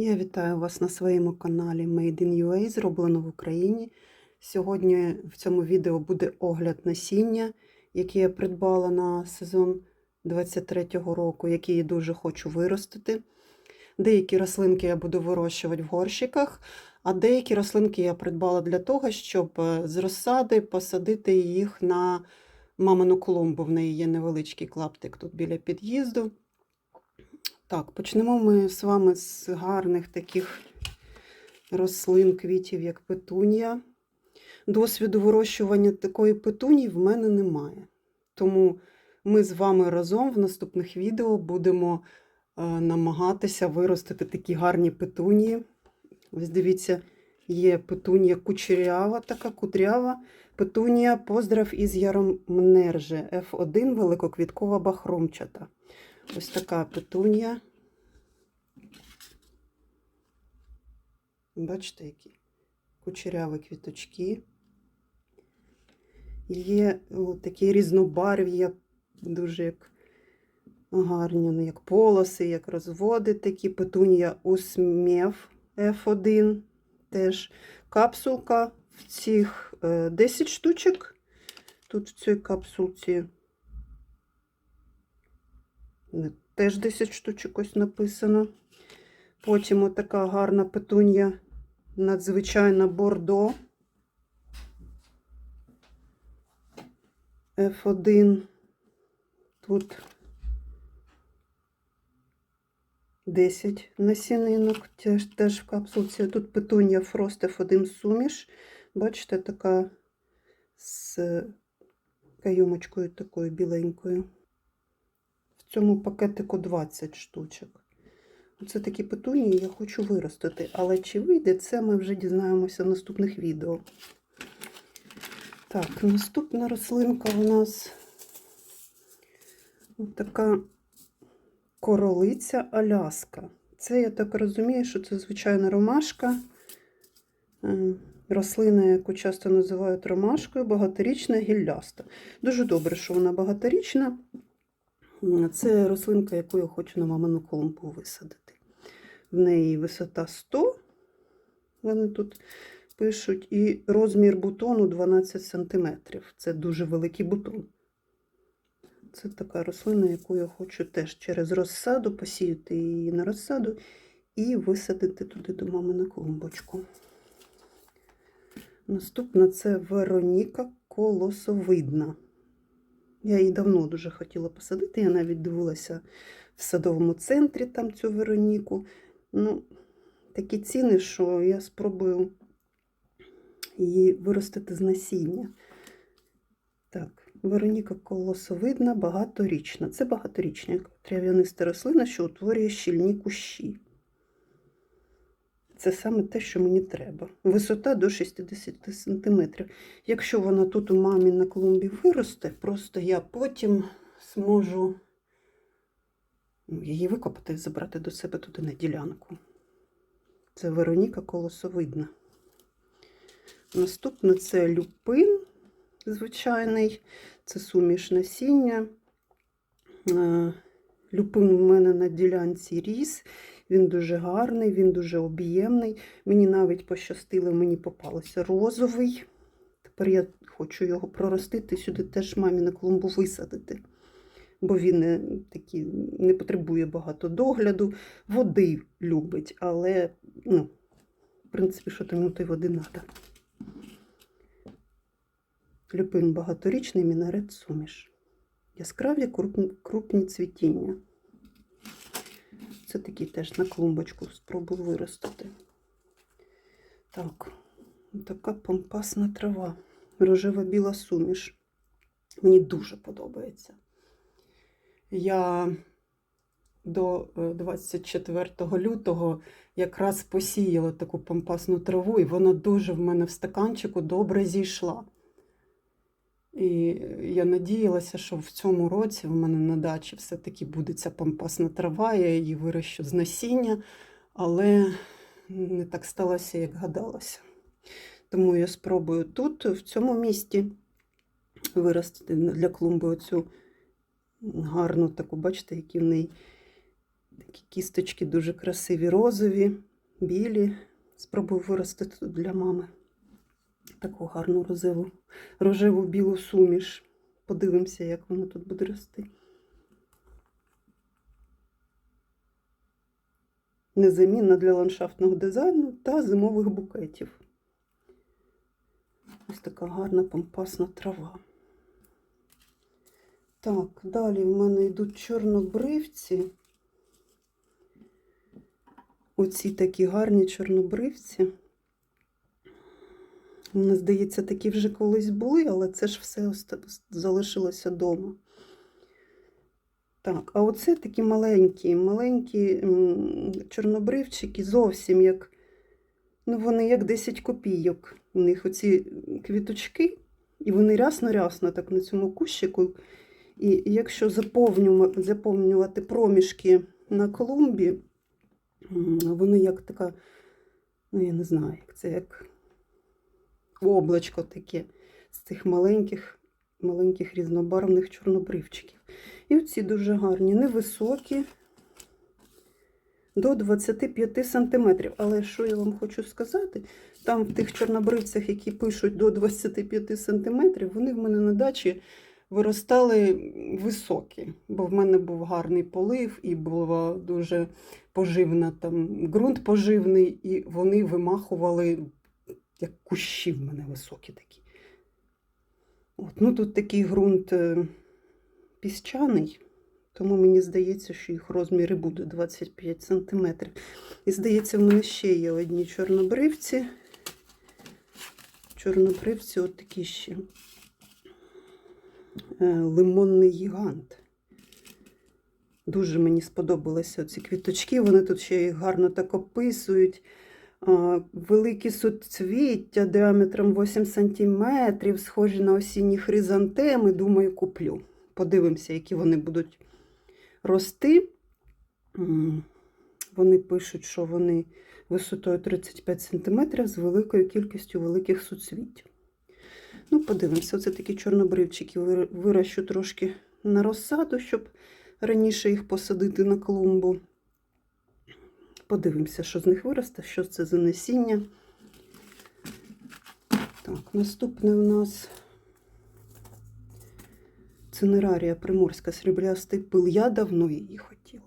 Я вітаю вас на своєму каналі Made in UA, зроблено в Україні. Сьогодні в цьому відео буде огляд насіння, яке я придбала на сезон 23-го року, який я дуже хочу виростити. Деякі рослинки я буду вирощувати в горщиках, а деякі рослинки я придбала для того, щоб е, з розсади посадити їх на мамину клумбу. В неї є невеличкий клаптик тут біля під'їзду. Так, почнемо ми з вами з гарних таких рослин, квітів, як петунія. Досвіду вирощування такої петунії в мене немає. Тому ми з вами разом в наступних відео будемо е, намагатися виростити такі гарні петунії. Ось дивіться, є петунія кучерява, така кудрява. Петунія поздрав із Яромнерже F1 великоквіткова бахромчата. Ось така петунія. Бачите, які кучеряві квіточки. Є такі різнобарв'я, дуже як гарні, ну, як полоси, як розводи такі. Петунія усмів F1. Теж капсулка в цих 10 штучок. Тут в цій капсулці Теж 10 штучок ось написано. Потім отака гарна петунія, надзвичайна бордо. F1. Тут 10 насінинок, теж, теж в капсулці. Тут петунія Frost F1 суміш. Бачите, така з кайомочкою такою біленькою. В цьому пакетику 20 штучок. Оце такі петунії я хочу виростити. Але чи вийде, це ми вже дізнаємося в наступних відео. Так, наступна рослинка у нас така королиця Аляска. Це, я так розумію, що це звичайна ромашка. Е, Рослина, яку часто називають ромашкою, багаторічна гілляста. Дуже добре, що вона багаторічна. Це рослинка, яку я хочу на мамину клумбу висадити. В неї висота 100, вони тут пишуть, і розмір бутону 12 см. Це дуже великий бутон. Це така рослина, яку я хочу теж через розсаду посіяти її на розсаду і висадити туди до мами на клумбочку. Наступна це Вероніка колосовидна. Я її давно дуже хотіла посадити. Я навіть дивилася в садовому центрі там цю Вероніку. Ну, такі ціни, що я спробую її виростити з насіння. Так, Вероніка колосовидна, багаторічна. Це багаторічна трав'яниста рослина, що утворює щільні кущі. Це саме те, що мені треба. Висота до 60 см. Якщо вона тут у мамі на клумбі виросте, просто я потім зможу ну, її викопати і забрати до себе туди на ділянку. Це Вероніка колосовидна. Наступне це люпин звичайний, це суміш насіння. Е, Люпин у мене на ділянці ріс. Він дуже гарний, він дуже об'ємний. Мені навіть пощастило, мені попалося розовий. Тепер я хочу його проростити, сюди теж мамі на клумбу висадити. Бо він не, такий, не потребує багато догляду, води любить, але, ну, в принципі, що там той води треба. Люпин багаторічний мінарет суміш. Яскраві крупні, крупні цвітіння. Це такий теж на клумбочку спробую виростити. Так, така помпасна трава. Рожева біла суміш. Мені дуже подобається. Я до 24 лютого якраз посіяла таку помпасну траву, і вона дуже в мене в стаканчику добре зійшла. І я надіялася, що в цьому році в мене на дачі все-таки буде ця пампасна трава, я її вирощу з насіння, але не так сталося, як гадалося. Тому я спробую тут, в цьому місті, виростити для клумби оцю гарну таку, бачите, які в неї такі кісточки дуже красиві, розові. білі. Спробую виростити тут для мами таку гарну рожеву, рожеву білу суміш. Подивимося, як воно тут буде рости. Незамінна для ландшафтного дизайну та зимових букетів. Ось така гарна помпасна трава. Так, далі в мене йдуть чорнобривці. Оці такі гарні чорнобривці. Мені здається, такі вже колись були, але це ж все залишилося вдома. Так, а оце такі маленькі, маленькі чорнобривчики, зовсім як, ну вони як 10 копійок. У них оці квіточки, і вони рясно-рясно так на цьому кущику. І якщо заповнювати, проміжки на клумбі, м, вони як така, ну я не знаю, як це як облачко таке з цих маленьких, маленьких різнобарвних чорнобривчиків. І оці дуже гарні, невисокі, до 25 сантиметрів. Але що я вам хочу сказати, там в тих чорнобривцях, які пишуть до 25 сантиметрів, вони в мене на дачі виростали високі, бо в мене був гарний полив і була дуже поживна там ґрунт поживний, і вони вимахували, як кущі в мене високі такі. От, ну тут такий ґрунт е, піщаний, тому мені здається, що їх розміри буде 25 см. І здається, в мене ще є одні чорнобривці. Чорнобривці от такі ще. Е, Лимонний гігант. Дуже мені сподобалися ці квіточки. Вони тут ще їх гарно так описують. Великі суцвіття діаметром 8 см, схожі на осінні хризантеми. Думаю, куплю. Подивимося, які вони будуть рости. Вони пишуть, що вони висотою 35 см з великою кількістю великих суцвіть. Ну, подивимося, оце такі чорнобривчики вирощу трошки на розсаду, щоб раніше їх посадити на клумбу. Подивимося, що з них виросте, що це за насіння. Так, наступне у нас цинерарія приморська сріблястий пил. Я давно її хотіла.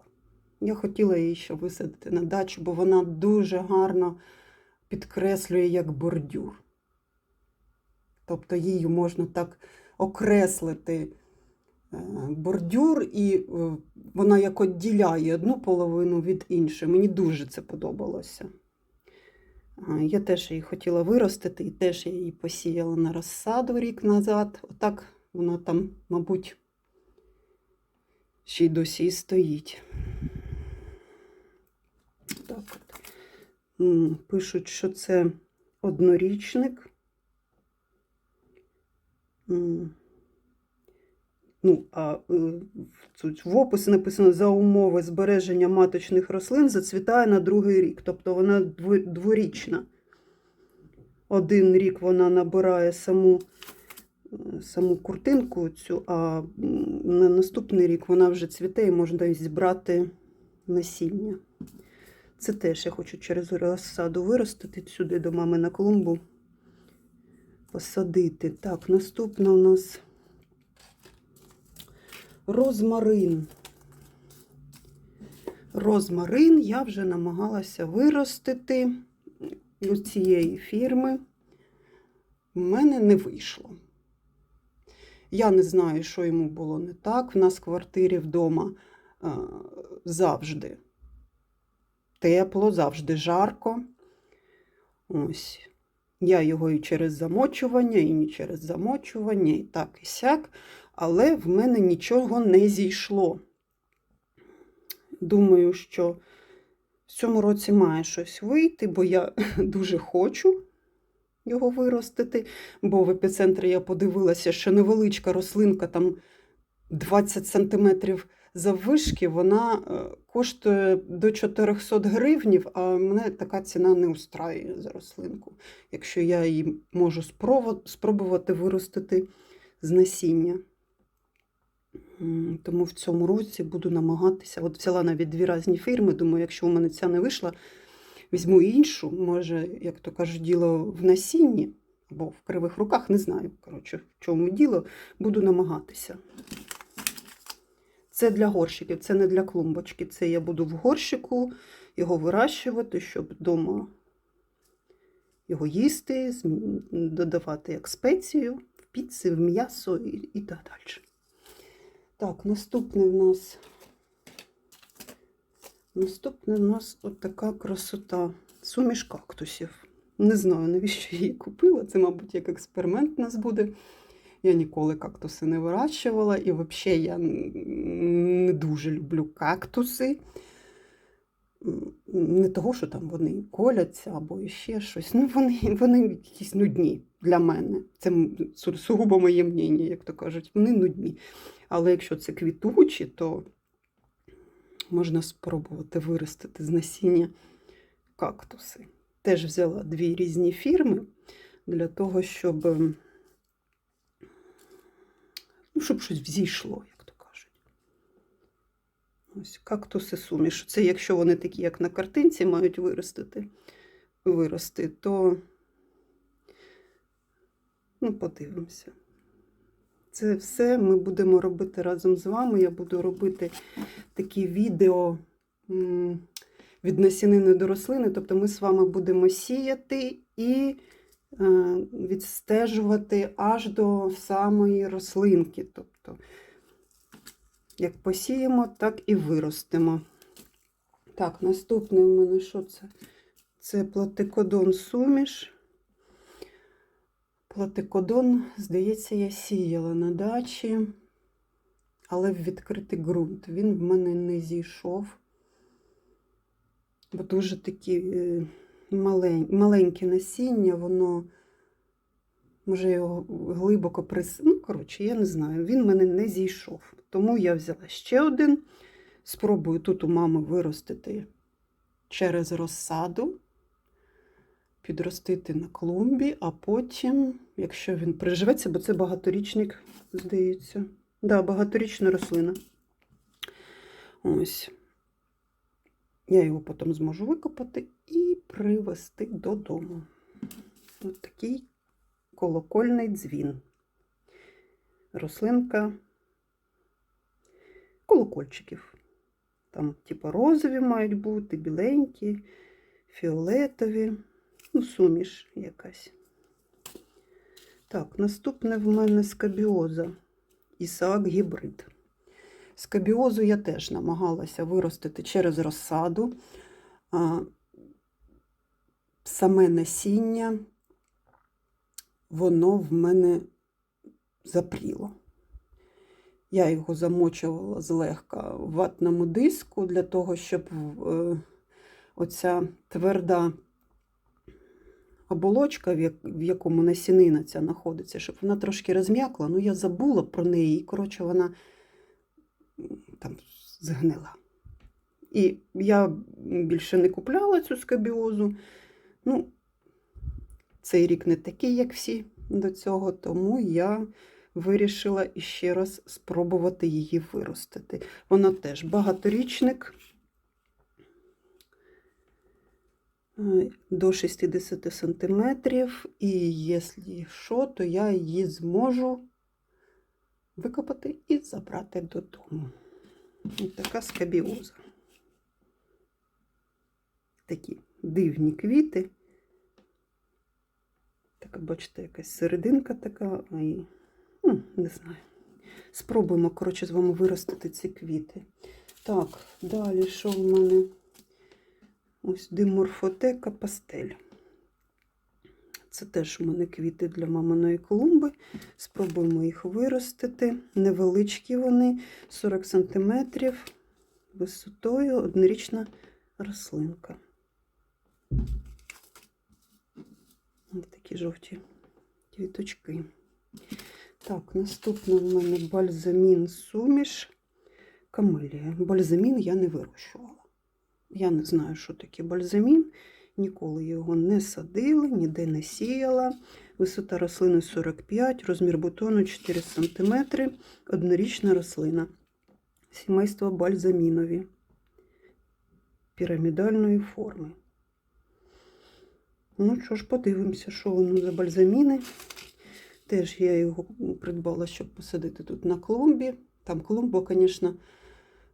Я хотіла її ще висадити на дачу, бо вона дуже гарно підкреслює як бордюр. Тобто її можна так окреслити бордюр, і е, вона як відділяє одну половину від іншої. Мені дуже це подобалося. Я теж її хотіла виростити, і теж я її посіяла на розсаду рік назад. Отак вона там, мабуть, ще й досі і стоїть. Так от. Пишуть, що це однорічник. Ну, а е, тут в описі написано за умови збереження маточних рослин зацвітає на другий рік. Тобто вона дворічна. Один рік вона набирає саму, е, саму куртинку цю, а на наступний рік вона вже цвіте і можна зібрати насіння. Це теж я хочу через розсаду виростити сюди до мами на клумбу. Посадити. Так, наступна у нас розмарин. Розмарин я вже намагалася виростити у цієї фірми. У мене не вийшло. Я не знаю, що йому було не так. В нас в квартирі вдома е, завжди тепло, завжди жарко. Ось. Я його і через замочування, і не через замочування, і так, і сяк, але в мене нічого не зійшло. Думаю, що в цьому році має щось вийти, бо я дуже хочу його виростити. Бо в епіцентрі я подивилася, що невеличка рослинка, там 20 сантиметрів заввишки, вона е, коштує до 400 гривнів, а мене така ціна не устраює за рослинку, якщо я її можу спробувати виростити з насіння. Тому в цьому році буду намагатися. От взяла навіть дві різні фірми. Думаю, якщо у мене ця не вийшла, візьму іншу, може, як то кажуть, діло в насінні або в кривих руках, не знаю. Коротше, в чому діло, буду намагатися. Це для горщиків, це не для клумбочки. Це я буду в горщику його вирощувати, щоб вдома його їсти, додавати як спецію в піци, в м'ясо і, і так далі. Так, наступне в нас. Наступне в нас от така красота. Суміш кактусів. Не знаю, навіщо її купила. Це, мабуть, як експеримент у нас буде. Я ніколи кактуси не вирощувала, і взагалі я не дуже люблю кактуси. Не того, що там вони коляться або ще щось. Ну, вони, вони якісь нудні для мене. Це сугубо моє мнення, як то кажуть. Вони нудні. Але якщо це квітучі, то можна спробувати виростити з насіння кактуси. Теж взяла дві різні фірми для того, щоб, ну, щоб щось взійшло, як то кажуть. Ось кактуси суміш. Це якщо вони такі, як на картинці, мають виростити, вирости, то ну, подивимося. Це все ми будемо робити разом з вами. Я буду робити такі відео від насінини до рослини. Тобто ми з вами будемо сіяти і е, відстежувати аж до самої рослинки. Тобто, як посіємо, так і виростемо. Так, наступне в мене що це? Це платикодон суміш. Платикодон, здається, я сіяла на дачі, але в відкритий ґрунт. Він в мене не зійшов. Бо дуже такі е, малень, маленьке насіння, воно може його глибоко прис... Ну, коротше, я не знаю, він в мене не зійшов. Тому я взяла ще один. Спробую тут у мами виростити через розсаду підростити на клумбі, а потім, якщо він приживеться, бо це багаторічник, здається. Да, багаторічна рослина. Ось. Я його потім зможу викопати і привезти додому. Ось такий колокольний дзвін. Рослинка колокольчиків. Там, типу, розові мають бути, біленькі, фіолетові. Ну, суміш якась. Так, наступне в мене скабіоза. Ісаак гібрид. Скабіозу я теж намагалася виростити через розсаду. Саме насіння, воно в мене запріло. Я його замочувала злегка в ватному диску для того, щоб е, оця тверда оболочка, в якому насінина ця знаходиться, щоб вона трошки розм'якла. Ну, я забула про неї, і, коротше, вона там згнила. І я більше не купляла цю скабіозу. Ну, цей рік не такий, як всі до цього, тому я вирішила іще раз спробувати її виростити. Вона теж багаторічник. До 60 сантиметрів, і якщо що, то я її зможу викопати і забрати додому. Ось така скабіоза. Такі дивні квіти. Так, бачите, якась серединка така, і, ну, не знаю. Спробуємо, коротше, з вами виростити ці квіти. Так, далі що в мене? Ось диморфотека пастель. Це теж у мене квіти для маминої клумби. Спробуємо їх виростити. Невеличкі вони, 40 см висотою, однорічна рослинка. Ось такі жовті квіточки. Так, наступне в мене бальзамін суміш. Камелія. Бальзамін я не вирощувала. Я не знаю, що таке бальзамін. Ніколи його не садила, ніде не сіяла. Висота рослини 45, розмір бутону 4 см, однорічна рослина. Сімейство бальзамінові пірамідальної форми. Ну що ж, подивимося, що воно за бальзаміни. Теж я його придбала, щоб посадити тут на клумбі. Там клумба, звісно,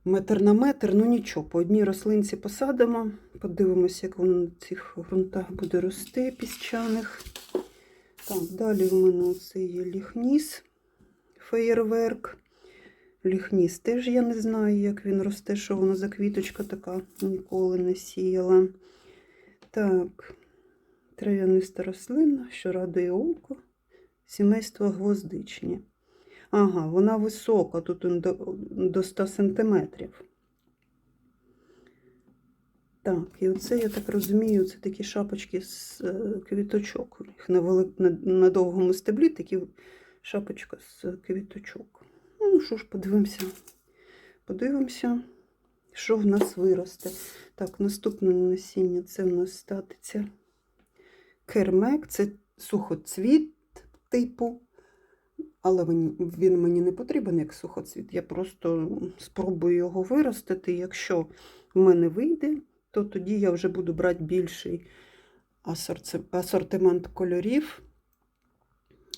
метр на метр, ну нічого, по одній рослинці посадимо. Подивимося, як воно на цих ґрунтах буде рости піщаних. Так, далі в мене це є ліхніс, феєрверк. Ліхніс теж я не знаю, як він росте, що воно за квіточка така, ніколи не сіяла. Так, трав'яниста рослина, що радує око, сімейство гвоздичні. Ага, вона висока, тут до, до 100 сантиметрів. Так, і оце, я так розумію, це такі шапочки з е, квіточок. Них на, вели... на довгому стеблі такі шапочка з квіточок. Ну що ж, подивимося. Подивимося, що в нас виросте. Так, наступне насіння це в нас статиця кермек, це сухоцвіт типу. Але він, мені не потрібен як сухоцвіт. Я просто спробую його виростити. Якщо в мене вийде, то тоді я вже буду брати більший асортимент кольорів,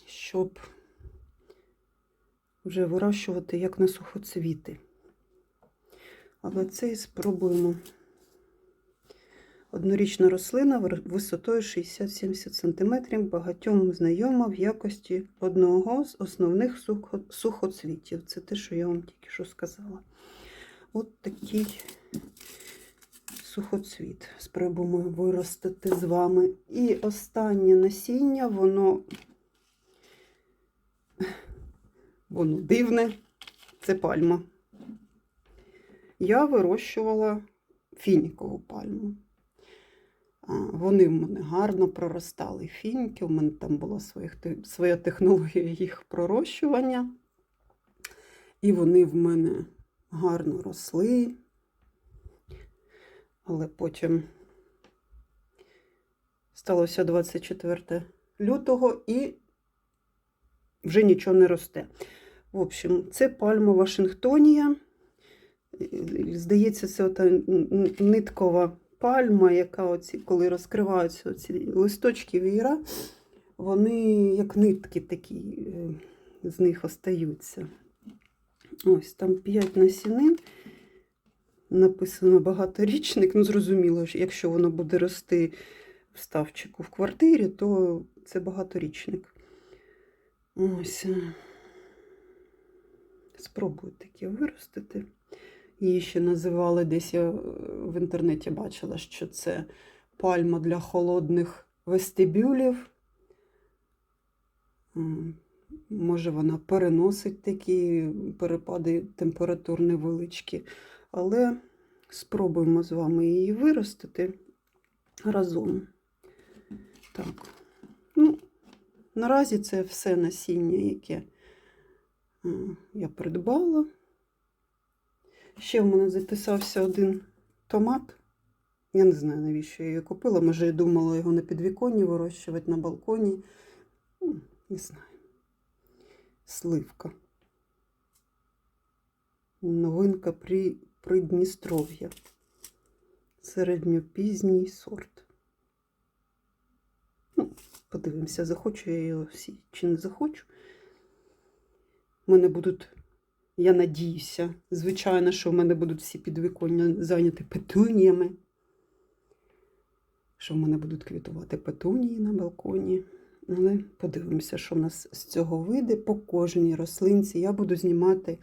щоб вже вирощувати як на сухоцвіти. Але цей спробуємо. Однорічна рослина висотою 60-70 см, багатьом знайома в якості одного з основних сухо- сухоцвітів. Це те, що я вам тільки що сказала. От такий сухоцвіт. Спробуємо виростити з вами. І останнє насіння, воно, воно дивне. Це пальма. Я вирощувала фінікову пальму. Вони в мене гарно проростали фініки. У мене там була своїх, своя технологія їх пророщування. І вони в мене гарно росли. Але потім сталося 24 лютого і вже нічого не росте. В общем, це пальма Вашингтонія. Здається, це ота ниткова пальма, яка оці, коли розкриваються ці листочки віра, вони як нитки такі е, з них остаються. Ось там 5 насінин. Написано багаторічник. Ну, зрозуміло, якщо воно буде рости в ставчику в квартирі, то це багаторічник. Ось. е. Спробую таке виростити. Її ще називали десь я е, в інтернеті бачила, що це пальма для холодних вестибюлів. Може, вона переносить такі перепади температур невеличкі, але спробуємо з вами її виростити разом. Так. Ну, наразі це все насіння, яке е, я придбала. Ще в мене записався один томат. Я не знаю, навіщо я її купила. Може, я думала його на підвіконні вирощувати на балконі. Не знаю. Сливка. Новинка при Придністров'я. Середньопізній сорт. Ну, подивимося, захочу я його всі чи не захочу. У мене будуть я надіюся, звичайно, що в мене будуть всі підвіконня зайняті петуніями. Що в мене будуть квітувати петунії на балконі. Але подивимося, що в нас з цього вийде по кожній рослинці. Я буду знімати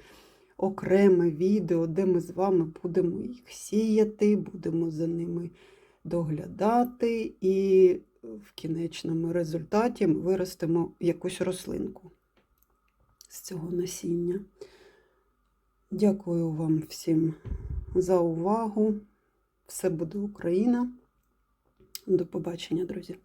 окреме відео, де ми з вами будемо їх сіяти, будемо за ними доглядати, і в кінечному результаті ми виростемо якусь рослинку з цього насіння. Дякую вам всім за увагу. Все буде Україна. До побачення, друзі.